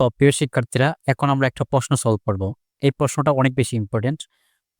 তো প্রিয় শিক্ষার্থীরা, এখন আমরা একটা প্রশ্ন সলভ করব। এই প্রশ্নটা অনেক বেশি ইম্পর্টেন্ট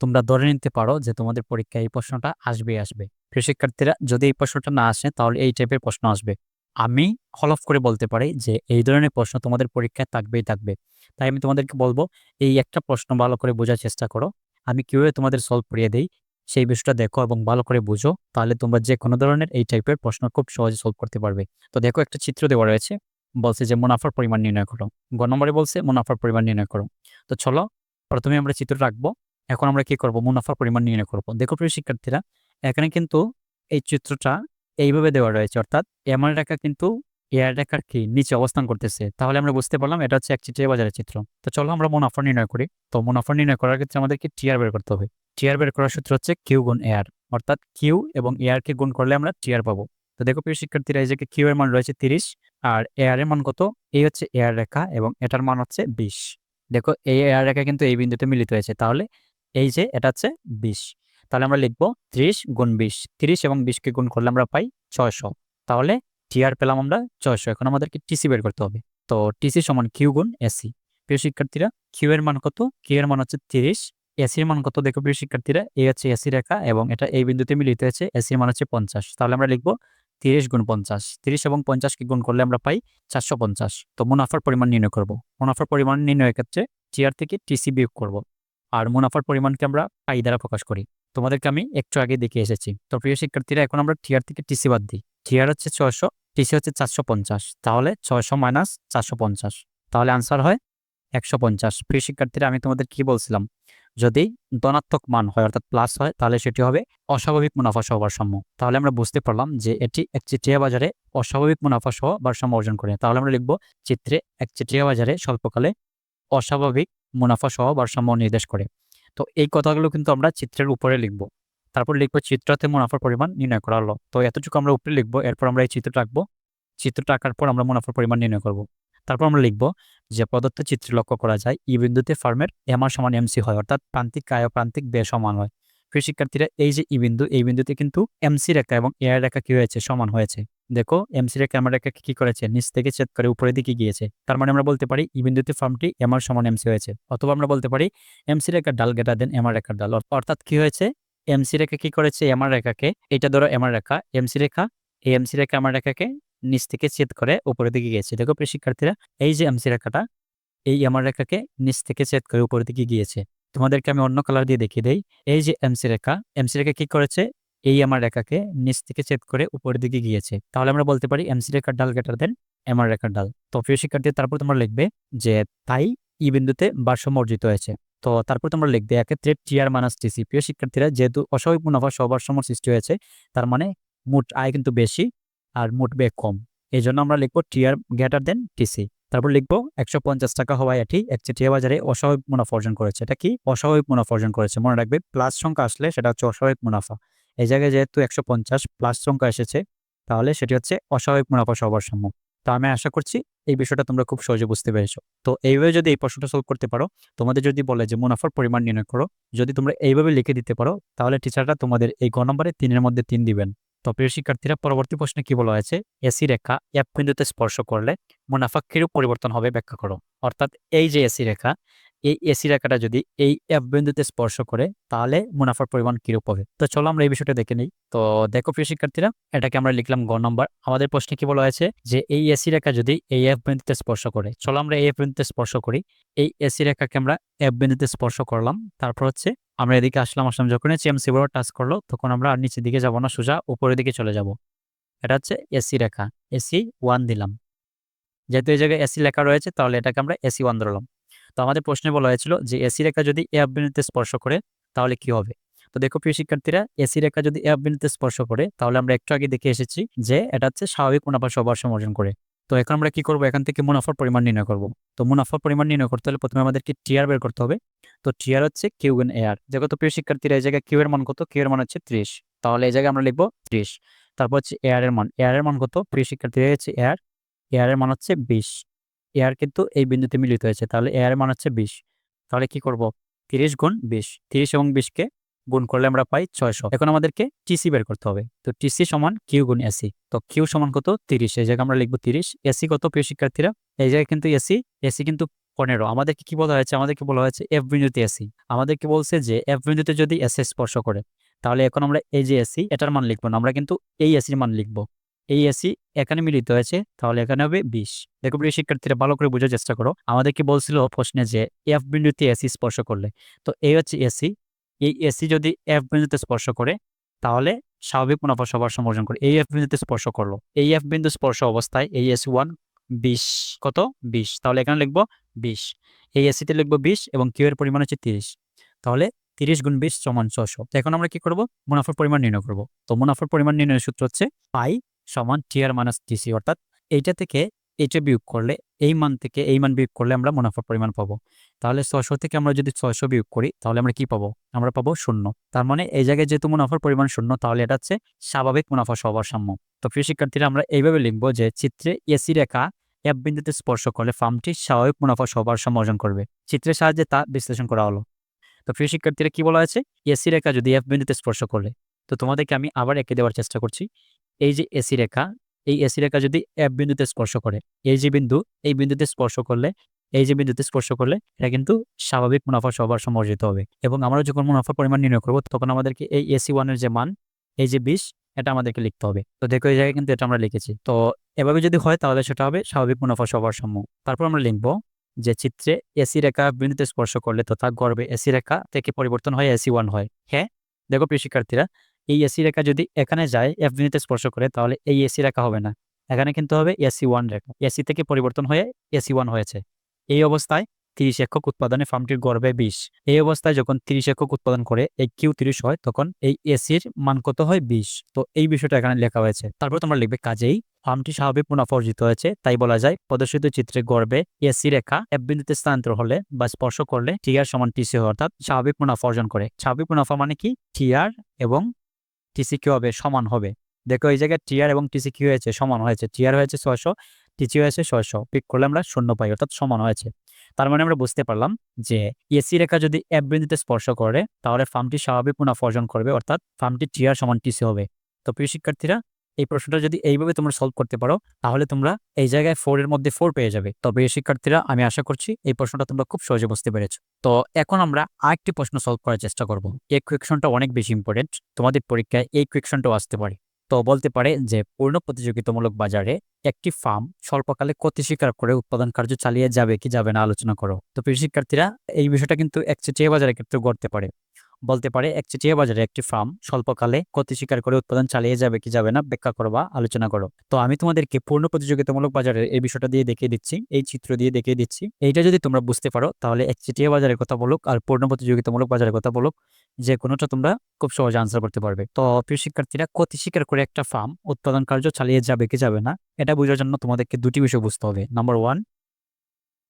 তোমরা ধরে নিতে পারো যে তোমাদের পরীক্ষায় এই প্রশ্নটা আসবে আসবে। প্রিয় শিক্ষার্থীরা, যদি এই প্রশ্নটা না আসে, তাহলে এই টাইপের প্রশ্ন আসবে। আমি হলফ করে বলতে পারি যে এই ধরনের প্রশ্ন তোমাদের পরীক্ষায় থাকবেই থাকবে। তাই আমি তোমাদেরকে বলব, এই একটা প্রশ্ন ভালো করে বোঝার চেষ্টা করো। আমি কীভাবে তোমাদের সলভ করিয়ে দেই, সেই বিষয়টা দেখো এবং ভালো করে বুঝো। তাহলে তোমরা যে কোনো ধরনের এই টাইপের প্রশ্ন খুব সহজে সলভ করতে পারবে। তো দেখো একটা চিত্র দেওয়া রয়েছে। বলছে যে মুনাফার পরিমাণ নির্ণয় করো। গ নম্বরে বলছে মুনাফার পরিমাণ নির্ণয় করো। তো চলো, প্রথমে আমরা চিত্র রাখব। এখন আমরা কি করব? মুনাফার পরিমাণ নির্ণয় করব। দেখো প্রিয় শিক্ষার্থীরা, এখানে কিন্তু এই চিত্রটা এইভাবে দেওয়া রয়েছে। অর্থাৎ এমআর রেখা কিন্তু এয়ার রেখার কি নিচে অবস্থান করতেছে। তাহলে আমরা বুঝতে পারলাম এটা হচ্ছে এক চিত্রে বাজারের চিত্র। তো চলো আমরা মুনাফা নির্ণয় করি। তো মুনাফা নির্ণয় করার ক্ষেত্রে আমাদেরকে টিআর বের করতে হবে। টিআর বের করার সূত্র হচ্ছে কিউ গুণ এয়ার অর্থাৎ কিউ এবং এয়ারকে গুণ করলে আমরা টিআর পাবো। তো দেখো প্রিয় শিক্ষার্থীরা, এই যে কিউ এর মান রয়েছে তিরিশ আর এয়ার এর মান কত? এই হচ্ছে এয়ার রেখা এবং এটার মান হচ্ছে বিশ। দেখো এই এয়ার রেখা কিন্তু এই বিন্দুতে মিলিত হয়েছে। তাহলে এই যে এটা হচ্ছে বিশ। তাহলে আমরা লিখব ত্রিশ গুণ বিশ। তিরিশ এবং বিশকে গুণ করলে আমরা পাই ছয়শো। তাহলে টিআর পেলাম আমরা ছয়শো। এখন আমাদেরকে টিসি বের করতে হবে। তো টিসি সমান কিউ গুণ এসি প্রিয় শিক্ষার্থীরা কিউ এর মান কত? কিউ এর মান হচ্ছে তিরিশ। এসির মান কত? দেখো, প্রিয় শিক্ষার্থীরা এই হচ্ছে এসি রেখা এবং এটা এই বিন্দুতে মিলিত হয়েছে। এসির মান হচ্ছে পঞ্চাশ। তাহলে আমরা লিখব তিরিশ গুণ পঞ্চাশ। তিরিশ এবং পঞ্চাশকে গুণ করলে আমরা পাই চারশো পঞ্চাশ। তো মুনাফার পরিমাণ নির্ণয় করব। মুনাফার পরিমাণ নির্ণয়ের ক্ষেত্রে চেয়ার থেকে টিসি বিয়োগ করব। আর মুনাফার পরিমাণকে আমরা পাই দ্বারা প্রকাশ করি। তোমাদেরকে আমি একটু আগে দেখে এসেছি। তো প্রিয় শিক্ষার্থীরা, এখন আমরা টিআর থেকে টিসি বাদ দিই। টিআর হচ্ছে ছয়শো টিসি হচ্ছে চারশো পঞ্চাশ। তাহলে ছয়শো মাইনাস চারশো পঞ্চাশ। তাহলে আনসার হয় একশো পঞ্চাশ। প্রিয় শিক্ষার্থীরা, আমি তোমাদের কি বলছিলাম? যদি ধনাত্মক মান হয়, অর্থাৎ প্লাস হয়, তাহলে সেটি হবে অস্বাভাবিক মুনাফা সহ ভারসাম্য। তাহলে আমরা বুঝতে পারলাম যে এটি এক চিটিয়া বাজারে অস্বাভাবিক মুনাফা সহ ভারসাম্য অর্জন করে। তাহলে আমরা লিখব চিত্রে এক চিটিয়া বাজারে স্বল্পকালে অস্বাভাবিক মুনাফা সহ ভারসাম্য নির্দেশ করে। তো এই কথাগুলো কিন্তু আমরা চিত্রের উপরে লিখব। তারপর লিখব চিত্রতে মুনাফার পরিমাণ নির্ণয় করা হলো তো এতটুকু আমরা উপরে লিখব, এরপর আমরা এই চিত্রটা আঁকবো। চিত্রটা আঁকার পর আমরা মুনাফার পরিমাণ নির্ণয় করব। তারপর আমরা লিখব যে প্রদত্ত চিত্রে লক্ষ্য করা যায়। ই বিন্দুতে ফার্মের এমআর সমান এমসি হয়, অর্থাৎ প্রান্তিক ও প্রান্তিক ব্যয় সমান হয়। প্রিয় শিক্ষার্থীরা, এই যে ই বিন্দু, এই বিন্দুতে কিন্তু এমসি রেখা এবং এআর রেখা কি হয়েছে? সমান হয়েছে। দেখো এমসি রেখা এমআর রেখা কি করেছে? নিচ থেকে ছেদ করে উপরের দিকে গিয়েছে। তার মানে আমরা বলতে পারি ই বিন্দুতে ফার্মটি এমআর সমান এমসি হয়েছে। অথবা আমরা বলতে পারি এমসি রেখার ডাল গেটা দেন এমআর রেখার ডাল অর্থাৎ কি হয়েছে? এমসি রেখা কি করেছে? এমআর রেখাকে, এটা ধরো এমআর রেখা এমসি রেখা, এই এমসি রেখা এমআর রেখাকে নিচ থেকে ছেদ করে উপরের দিকে গিয়েছে। দেখো প্রিয় শিক্ষার্থীরা, এই যে এমসি রেখাটা, এই এমআর রেখাকে নিচ থেকে ছেদ করে উপরের দিকে গিয়েছে। তোমাদেরকে আমি অন্য কালার দিয়ে দেখিয়ে দেই। এই যে এমসি রেখা এমসি রেখা কি করেছে? এই আমার রেখাকে নিচ থেকে ছেদ করে উপরের দিকে গিয়েছে। তাহলে আমরা বলতে পারি এমসি রেখার ডাল গেটার দেন এমআর রেখার ডাল। তো প্রিয় শিক্ষার্থী, তারপর তোমরা লিখবে যে তাই ই বিন্দুতে ভারসাম্য অর্জিত হয়েছে। তো তারপর তোমরা লিখবে এক্ষেত্রে টিআর মাইনাস টিসি প্রিয় শিক্ষার্থীরা, যেহেতু অস্বাভাবিক মুনাফা সভারসাম্য সৃষ্টি হয়েছে, তার মানে মোট আয় কিন্তু বেশি আর মোট ব্যয় কম। এই জন্য আমরা লিখব টিআর গ্রেটার দেন টিসি তারপর লিখব একশো পঞ্চাশ টাকা হওয়ায় এটি একচেটিয়া বাজারে অস্বাভাবিক মুনাফা অর্জন করেছে। এটা কি? অস্বাভাবিক মুনাফা অর্জন করেছে। মনে রাখবে প্লাস সংখ্যা আসলে সেটা হচ্ছে অস্বাভাবিক মুনাফা। এই জায়গায় যেহেতু একশো পঞ্চাশ প্লাস সংখ্যা এসেছে, তাহলে সেটি হচ্ছে অস্বাভাবিক মুনাফা সভারসাম্য তো আমি আশা করছি এই বিষয়টা তোমরা খুব সহজে বুঝতে পেরেছ। তো এইভাবে যদি এই প্রশ্নটা সলভ করতে পারো, তোমাদের যদি বলে যে মুনাফার পরিমাণ নির্ণয় করো, যদি তোমরা এইভাবে লিখে দিতে পারো, তাহলে টিচাররা তোমাদের এই গ নম্বরে তিনের মধ্যে তিন দিবেন। তো প্রিয় শিক্ষার্থীরা, পরবর্তী প্রশ্নে কি বলা হয়েছে? এসি রেখা এক বিন্দুতে স্পর্শ করলে মুনাফা কিরূপ পরিবর্তন হবে ব্যাখ্যা করো। অর্থাৎ এই যে এসি রেখা এই এসি রেখাটা যদি এই এফ বিন্দুতে স্পর্শ করে, তাহলে মুনাফার পরিমাণ কিরূপ হবে? তো চলো আমরা এই বিষয়টা দেখে নিই। তো দেখো প্রিয় শিক্ষার্থীরা, এটাকে আমরা লিখলাম গ নম্বর। আমাদের প্রশ্নে কি বলা হয়েছে? যে এই এসি রেখা যদি এই এফ বিন্দুতে স্পর্শ করে, চলো আমরা এই এফ বিন্দুতে স্পর্শ করি। এই এসি রেখাকে আমরা এফ বিন্দুতে স্পর্শ করলাম। তারপর হচ্ছে আমরা এদিকে আসলাম আসলাম, যখন চিএমসি বড় টাচ করল, তখন আমরা আর নিচের দিকে যাব না, সোজা উপরের দিকে চলে যাব। এটা হচ্ছে এসি রেখা। এসি ওয়ান দিলাম। যেহেতু এই জায়গায় এসি লেখা রয়েছে, তাহলে এটাকে আমরা এসি ওয়ান ধরলাম। তো আমাদের প্রশ্নে বলা হয়েছিল যে এসি রেখা যদি এ বিন্দুতে স্পর্শ করে, তাহলে কি হবে? তো দেখো প্রিয় শিক্ষার্থীরা এসি রেখা যদি এ বিন্দুতে স্পর্শ করে, তাহলে আমরা একটু আগে দেখে এসেছি যে এটা হচ্ছে স্বাভাবিক মুনাফা সবার অর্জন করে। তো এখন আমরা কি করব? এখান থেকে মুনাফার পরিমাণ নির্ণয় করব। তো মুনাফার পরিমাণ নির্ণয় করতে হলে প্রথমে আমাদেরকে টিআর বের করতে হবে। তো টিআর হচ্ছে কিউ এন এআর যেহেতু প্রিয় শিক্ষার্থীরা, এই জায়গায় কিউ এর মান কত? কিউ এর মান হচ্ছে ত্রিশ। তাহলে এই জায়গায় আমরা লিখব ত্রিশ। তারপর হচ্ছে এআর এর মান। এআর এর মান কত? প্রিয় শিক্ষার্থীরা হচ্ছে এআর এআর এর মান হচ্ছে বিশ। এআর কিন্তু এই বিন্দুতে মিলিত হয়েছে। তাহলে এর মান হচ্ছে বিশ। তাহলে কি করব? তিরিশ গুণ বিশ। তিরিশ এবং বিশকে গুণ করলে আমরা পাই ছয়শো। এখন আমাদেরকে টিসি বের করতে হবে। তো টিসি সমান কিউ গুণ এসি। তো কিউ সমান কত? তিরিশ। এই জায়গায় আমরা লিখব তিরিশ। এসি কত প্রিয় শিক্ষার্থীরা? এই জায়গায় কিন্তু এসি এসি কিন্তু পনেরো। আমাদেরকে কি বলা হয়েছে? আমাদেরকে বলা হয়েছে এফ বিন্দুতে এসি। আমাদেরকে বলছে যে এফ বিন্দুতে যদি এস স্পর্শ করে, তাহলে এখন আমরা এই যে এসি, এটার মান লিখব না। আমরা কিন্তু এই এসির মান লিখব। এই এসি এখানে মিলিত হয়েছে, তাহলে এখানে হবে বিশ। দেখো প্রিয় শিক্ষার্থীরা, ভালো করে বোঝার চেষ্টা করো। আমাদেরকে বলছিল প্রশ্নে যে এফ বিন্দুতে এসি স্পর্শ করলে। তো এই হচ্ছে এসি এই এসি যদি এফ বিন্দুতে স্পর্শ করে, তাহলে স্বাভাবিক মুনাফা সবার সমর্জন করে। এই এফ বিন্দুতে স্পর্শ করল। এই এফ বিন্দু স্পর্শ অবস্থায় এই এসি ওয়ান বিশ, কত? বিশ। তাহলে এখানে লিখব বিশ। এই এসিতে লিখব বিশ এবং কিউ এর পরিমাণ হচ্ছে তিরিশ। তাহলে তিরিশ গুণ বিশ সমান ছশো এখন আমরা কি করব? মুনাফার পরিমাণ নির্ণয় করব। তো মুনাফার পরিমাণ নির্ণয়ের সূত্র হচ্ছে পাই সমান টিআর মাইনাস টিসি অর্থাৎ এইটা থেকে এইটা বিয়োগ করলে এই মান থেকে এই মান বিয়োগ করলে আমরা মুনাফার পরিমাণ পাবো। তাহলে ছয়শো থেকে আমরা যদি ছয়শো বিয়োগ করি, তাহলে আমরা কি পাবো? আমরা পাবো শূন্য। তার মানে এই জায়গায় যেহেতু মুনাফার পরিমাণ শূন্য, তাহলে এটা হচ্ছে স্বাভাবিক মুনাফা সবার সাম্য তো প্রিয় শিক্ষার্থীরা, আমরা এইভাবে লিখব যে চিত্রে এসি রেখা এফ বিন্দুতে স্পর্শ করলে ফার্মটি স্বাভাবিক মুনাফা সবার সাম্য অর্জন করবে। চিত্রের সাহায্যে তা বিশ্লেষণ করা হলো। তো প্রিয় শিক্ষার্থীরা, কি বলা আছে এসি রেখা যদি এফ বিন্দুতে স্পর্শ করলে, তো তোমাদেরকে আমি আবার এঁকে দেওয়ার চেষ্টা করছি। এই যে এসি রেখা, এই এসি রেখা যদি এফ বিন্দুতে স্পর্শ করে, এই যে বিন্দু, এই বিন্দুতে স্পর্শ করলে, এই যে বিন্দুতে স্পর্শ করলে, এটা কিন্তু স্বাভাবিক মুনাফা সবার সমর্জিত হবে। এবং আমরা যখন মুনাফার পরিমাণ নির্ণয় করব, তখন আমাদেরকে এই এসি ওয়ানের যে মান, এই যে বিশ, এটা আমাদেরকে লিখতে হবে। তো দেখো, এই জায়গায় কিন্তু এটা আমরা লিখেছি। তো এভাবে যদি হয়, তাহলে সেটা হবে স্বাভাবিক মুনাফা সবার সম্য তারপর আমরা লিখব যে চিত্রে এসি রেখা বিন্দুতে স্পর্শ করলে তথা গর্বে এসি রেখা থেকে পরিবর্তন হয়, এসি ওয়ান হয়। হ্যাঁ? দেখো প্রিয় শিক্ষার্থীরা এই এসি রেখা যদি এখানে যায় এফ বিন্দুতে স্পর্শ করে, তাহলে এই এসি রেখা হবে না। এখানে কিন্তু হবে এসি ওয়ান রেখা। এসি থেকে পরিবর্তন হয়ে এসি ওয়ান হয়েছে। এই অবস্থায় তিরিশ একক উৎপাদনে ফার্মটির গর্বে বিশ। এই অবস্থায় যখন তিরিশ একক উৎপাদন করে, এই কিউ তিরিশ হয়, তখন এই এসির মান কত হয়? বিশ। তো এই বিষয়টা এখানে লেখা হয়েছে। তারপর তোমরা লিখবে, কাজেই ফার্মটি স্বাভাবিক মুনাফা অর্জিত হয়েছে, তাই বলা যায় প্রদর্শিত চিত্রে গর্বে এসি রেখা এফ বিন্দুতে স্থানান্তর হলে বা স্পর্শ করলে টিআর সমান টিসি অর্থাৎ স্বাভাবিক মুনাফা অর্জন করে। স্বাভাবিক মুনাফা মানে কি? টিআর এবং টিসি কি হবে, সমান হবে। দেখো এই জায়গায় টিআর এবং টিসি কি হয়েছে, সমান হয়েছে। টিআর হয়েছে ছয়শো টিসি হয়েছে ছয়শো। পিক করলে আমরা শূন্য পাই, অর্থাৎ সমান হয়েছে। তার মানে আমরা বুঝতে পারলাম যে এসি রেখা যদি এফ বিন্দুতে স্পর্শ করে, তাহলে ফার্মটি স্বাভাবিক মুনাফা অর্জন করবে, অর্থাৎ ফার্মটি টিআর সমান টিসি হবে। তো প্রিয় শিক্ষার্থীরা এই প্রশ্নটা যদি এইভাবে তোমরা সলভ করতে পারো, তাহলে তোমরা এই জায়গায় ফোর এর মধ্যে ফোর পেয়ে যাবে। তবে শিক্ষার্থীরা, আমি আশা করছি এই প্রশ্নটা তোমরা খুব সহজে বুঝতে পেরেছ। তো এখন আমরা আরেকটি প্রশ্ন সলভ করার চেষ্টা করব। এই কোয়েকশনটা অনেক বেশি ইম্পর্টেন্ট তোমাদের পরীক্ষায় এই কোয়েকশনটাও আসতে পারে। তো বলতে পারে যে, পূর্ণ প্রতিযোগিতামূলক বাজারে একটি ফার্ম স্বল্পকালে ক্ষতি স্বীকার করে উৎপাদন কার্য চালিয়ে যাবে কি যাবে না আলোচনা করো। তো প্রিয় শিক্ষার্থীরা, এই বিষয়টা কিন্তু একচেটিয়া বাজারের ক্ষেত্রে ঘটতে পারে। বলতে পারে একচেটিয়া বাজারে একটি ফার্ম স্বল্পকালে ক্ষতি স্বীকার করে উৎপাদন চালিয়ে যাবে কি যাবে না ব্যাখ্যা করো বা আলোচনা করো। তো আমি তোমাদেরকে পূর্ণ প্রতিযোগিতামূলক বাজারের এই বিষয়টা দিয়ে দেখিয়ে দিচ্ছি, এই চিত্র দিয়ে দেখিয়ে দিচ্ছি। এইটা যদি তোমরা বুঝতে পারো, তাহলে একচেটিয়া বাজারের কথা বলুক আর পূর্ণ প্রতিযোগিতামূলক বাজারের কথা বলুক, যে কোনোটা তোমরা খুব সহজে আনসার করতে পারবে। তো প্রিয় শিক্ষার্থীরা, ক্ষতি স্বীকার করে একটা ফার্ম উৎপাদন কার্য চালিয়ে যাবে কি যাবে না, এটা বোঝার জন্য তোমাদেরকে দুটি বিষয় বুঝতে হবে। Number one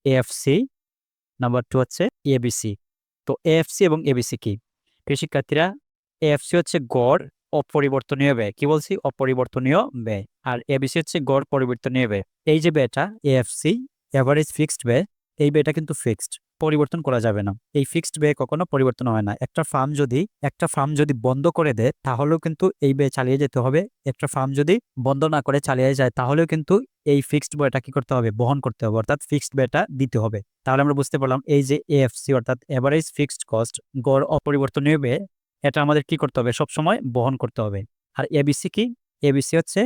AFC number two হচ্ছে এবিসি তো এএফসি এবং এবিসি কি? প্রিয় শিক্ষার্থীরা এএফসি হচ্ছে গড় অপরিবর্তনীয় ব্যয়। কি বলছি? অপরিবর্তনীয় ব্যয়। আর এবিসি হচ্ছে গড় পরিবর্তনীয় ব্যয়। এই যে ব্যয়টা এএফসি এভারেজ ফিক্সড ব্যয়, এই ব্যয়টা কিন্তু ফিক্সড পরিবর্তন করা যাবে না। এই ফিক্সড ব্যয় কখনো পরিবর্তন হয় না। একটা ফার্ম যদি, একটা ফার্ম যদি বন্ধ করে দেয়, তাহলেও কিন্তু এই ব্যয় চালিয়ে যেতে হবে। একটা ফার্ম যদি বন্ধ না করে চালিয়ে যায়, তাহলেও কিন্তু এই ফিক্সড ব্যয়টা কি করতে হবে? বহন করতে হবে। অর্থাৎ ফিক্সড ব্যয়টা দিতে হবে। তাহলে আমরা বুঝতে পারলাম এই যে এএফসি অর্থাৎ এভারেজ ফিক্সড কস্ট গড় অপরিবর্তনীয় ব্যয় এটা আমাদের কি করতে হবে? সবসময় বহন করতে হবে। আর এবিসি কি? এবিসি হচ্ছে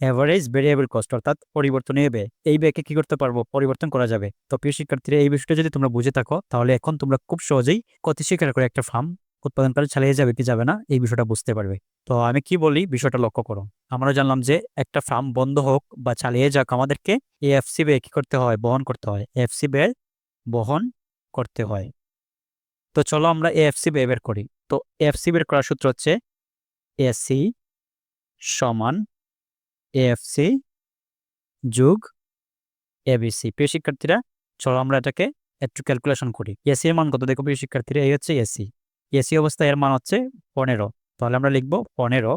এভারেজ ভেরিয়েবল কস্ট অর্থাৎ পরিবর্তনীয় ব্যয়। এই ব্যয়কে কি করতে পারব? পরিবর্তন করা যাবে। তো প্রিয় শিক্ষার্থীরা, এই বিষয়টা যদি তোমরা বুঝে থাকো, তাহলে এখন তোমরা খুব সহজেই ক্ষতি স্বীকার করে একটা ফার্ম উৎপাদন করে চালিয়ে যাবে কি যাবে না, এই বিষয়টা বুঝতে পারবে। তো আমি কি বলি, বিষয়টা লক্ষ্য করো আমরা জানলাম যে একটা ফার্ম বন্ধ হোক বা চালিয়ে যাক, আমাদেরকে এএফসি ব্যয় কি করতে হয়? বহন করতে হয়। এফসি ব্যয় বহন করতে হয়। তো চলো আমরা এএফসি ব্যয় বের করি। তো এফসি বের করার সূত্র হচ্ছে এসি সমান এএফসি যোগ এবিসি প্রিয় শিক্ষার্থীরা, চলো আমরা এটাকে একটু ক্যালকুলেশন করি। এসি এর মান কত দেখো প্রিয় শিক্ষার্থীরা? এই হচ্ছে এসি এসি অবস্থায় এর মান হচ্ছে পনেরো। তাহলে আমরা লিখব পনেরো।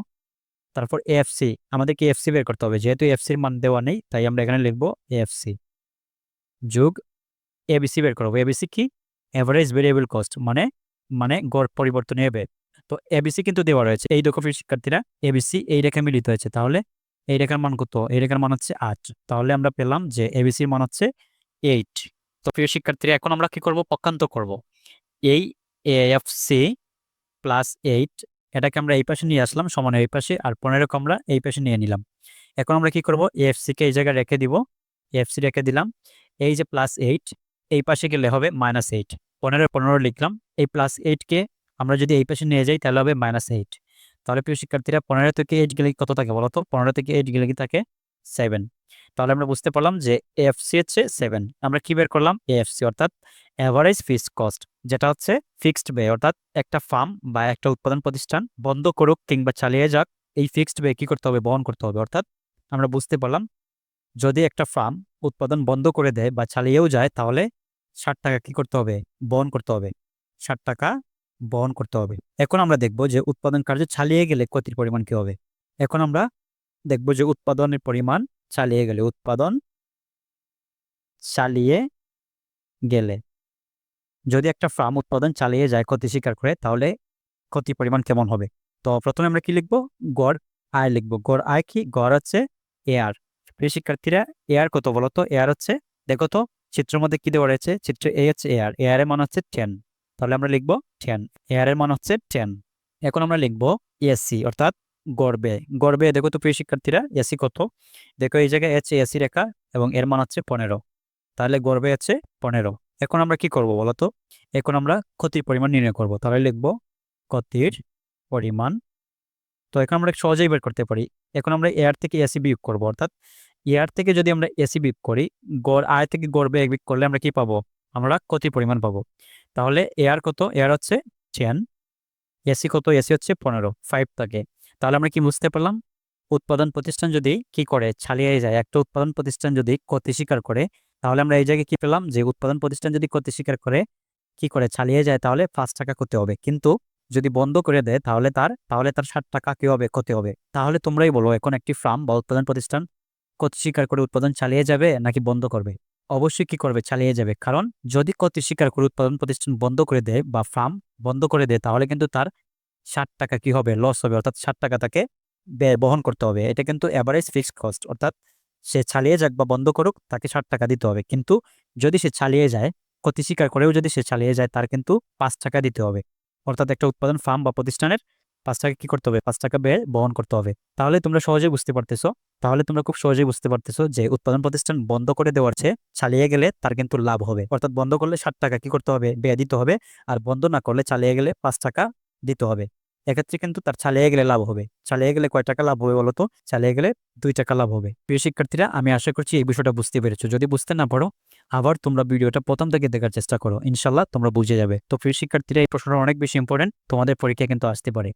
তারপর এফসি আমাদেরকে এফসি বের করতে হবে। যেহেতু এফসির মান দেওয়া নেই, তাই আমরা এখানে লিখব এফসি যোগ এবিসি বের করব। এবিসি কি? অ্যাভারেজ ভেরিয়েবল কস্ট মানে মানে গড় পরিবর্তন হবে। তো এবিসি কিন্তু দেওয়া রয়েছে। এই প্রিয় শিক্ষার্থীরা এবিসি এই রেখা মিলিত হয়েছে। তাহলে এই রেখার মান কত? এই রেখার মান হচ্ছে আট। তাহলে আমরা পেলাম যে এবিসির মান হচ্ছে এইট তো প্রিয় শিক্ষার্থীরা, এখন আমরা কি করব? পক্ষান্ত করব। এই এএফসি প্লাস এইট এটাকে আমরা এই পাশে নিয়ে আসলাম, সমান এই পাশে, আর পনেরোকে আমরা এই পাশে নিয়ে নিলাম। এখন আমরা কি করব? এএফসিকে এই জায়গায় রেখে দিব। এফসি রেখে দিলাম। এই যে প্লাস এইট এই পাশে গেলে হবে মাইনাস এইট পনেরো পনেরো লিখলাম। এই প্লাস এইটকে আমরা যদি এই পাশে নিয়ে যাই, তাহলে হবে মাইনাস এইট তাহলে প্রিয় শিক্ষার্থীরা, পনেরো থেকে এইট গেলে কত থাকে বলতো পনেরো থেকে এইট গেলে কি থাকে? সেভেন তাহলে আমরা বুঝতে পারলাম যে এফসি হচ্ছে সেভেন আমরা কি বের করলাম? এফসি অর্থাৎ অ্যাভারেজ ফিক্সড কস্ট যেটা হচ্ছে ফিক্সড বে অর্থাৎ একটা ফার্ম বা একটা উৎপাদন প্রতিষ্ঠান বন্ধ করুক কিংবা চালিয়ে যাক, এই ফিক্সড বে কি করতে হবে? বহন করতে হবে। অর্থাৎ আমরা বুঝতে পারলাম, যদি একটা ফার্ম উৎপাদন বন্ধ করে দেয় বা চালিয়েও যায়, তাহলে ষাট টাকা কি করতে হবে? বহন করতে হবে। ষাট টাকা বহন করতে হবে। এখন আমরা দেখব যে উৎপাদন কার্য চালিয়ে গেলে ক্ষতির পরিমাণ কি হবে। এখন আমরা দেখব যে উৎপাদনের পরিমাণ চালিয়ে গেলে, উৎপাদন চালিয়ে গেলে। যদি একটা ফার্ম উৎপাদন চালিয়ে যায়, ক্ষতি স্বীকার করে, তাহলে ক্ষতি পরিমাণ কেমন হবে? তো প্রথমে আমরা কি লিখব? গড় আয় লিখব। গড় আয় কি? গড় হচ্ছে এয়ার প্রিয় শিক্ষার্থীরা এয়ার কত বলতো এয়ার হচ্ছে, দেখো তো, চিত্রের মধ্যে কি দেওয়া রয়েছে? চিত্র এ হচ্ছে এয়ার এয়ার এর মান হচ্ছে টেন তাহলে আমরা লিখব টেন এয়ার এর মান হচ্ছে টেন এখন আমরা লিখব এসি অর্থাৎ গড়বে গড়বে দেখো তো প্রিয় শিক্ষার্থীরা এসি কত? দেখো এই জায়গায় হচ্ছে এসি রেখা এবং এর মান হচ্ছে পনেরো। তাহলে গড়বে হচ্ছে পনেরো। এখন আমরা কি করব বলো তো? এখন আমরা ক্ষতির পরিমাণ নির্ণয় করব। তাহলে লিখব ক্ষতির পরিমাণ। তো এখন আমরা সহজেই বের করতে পারি। এখন আমরা এয়ার থেকে এসি বিয়োগ করব। অর্থাৎ এয়ার থেকে যদি আমরা এসি বিয়োগ করি, গড় আয় থেকে গড়বে এক বিয়োগ করলে আমরা কি পাবো? আমরা ক্ষতির পরিমাণ পাবো। তাহলে এয়ার কত? এয়ার হচ্ছে টেন এসি কত? এসি হচ্ছে পনেরো। ফাইভ থাকে। তাহলে আমরা কি বুঝতে পারলাম? উৎপাদন প্রতিষ্ঠান যদি কি করে? চালিয়ে যায়। একটা উৎপাদন প্রতিষ্ঠান যদি ক্ষতি স্বীকার করে, তাহলে আমরা এই জায়গায় কি পেলাম? যে উৎপাদন প্রতিষ্ঠান যদি ক্ষতি স্বীকার করে, কি করে? চালিয়ে যায়, তাহলে পাঁচ টাকা ক্ষতি হবে। কিন্তু যদি বন্ধ করে দেয়, তাহলে তার তাহলে তার ষাট টাকা কি হবে? ক্ষতি হবে। তাহলে তোমরাই বলো, এখন একটি ফার্ম বা উৎপাদন প্রতিষ্ঠান ক্ষতি স্বীকার করে উৎপাদন চালিয়ে যাবে নাকি বন্ধ করবে? অবশ্যই কি করবে? চালিয়ে যাবে। কারণ যদি ক্ষতি স্বীকার করে উৎপাদন প্রতিষ্ঠান বন্ধ করে দেয় বা ফার্ম বন্ধ করে দেয়, তাহলে কিন্তু তার ষাট টাকা কি হবে? লস হবে। অর্থাৎ ষাট টাকা তাকে ব্যয় বহন করতে হবে। এটা কিন্তু অ্যাভারেজ ফিক্সড কস্ট অর্থাৎ সে চালিয়ে যাক বা বন্ধ করুক, তাকে ষাট টাকা দিতে হবে। কিন্তু যদি সে চালিয়ে যায়, ক্ষতি স্বীকার করেও যদি সে চালিয়ে যায়, তার কিন্তু পাঁচ টাকা দিতে হবে। অর্থাৎ একটা উৎপাদন ফার্ম বা প্রতিষ্ঠানের পাঁচ টাকা কি করতে হবে? পাঁচ টাকা ব্যয় বহন করতে হবে। তাহলে তোমরা সহজেই বুঝতে পারতেছো। তাহলে তোমরা খুব সহজেই বুঝতে পারতেছো যে উৎপাদন প্রতিষ্ঠান বন্ধ করে দেওয়ার চেয়ে চালিয়ে গেলে তার কিন্তু লাভ হবে। অর্থাৎ বন্ধ করলে ষাট টাকা কি করতে হবে? ব্যয় দিতে হবে। আর বন্ধ না করলে চালিয়ে গেলে পাঁচ টাকা দিতে হবে। এক্ষেত্রে কিন্তু তার চালিয়ে গেলে লাভ হবে। চালিয়ে গেলে কয় টাকা লাভ হবে বলতো চালিয়ে গেলে দুই টাকা লাভ হবে। প্রিয় শিক্ষার্থীরা, আমি আশা করছি এই বিষয়টা বুঝতে পেরেছ। যদি বুঝতে না পারো, আবার তোমরা ভিডিওটা প্রথম থেকে দেখার চেষ্টা করো। ইনশাল্লাহ তোমরা বুঝে যাবে। তো প্রিয় শিক্ষার্থীরা, এই প্রশ্নটা অনেক বেশি ইম্পর্টেন্ট তোমাদের পরীক্ষা কিন্তু আসতে পারে।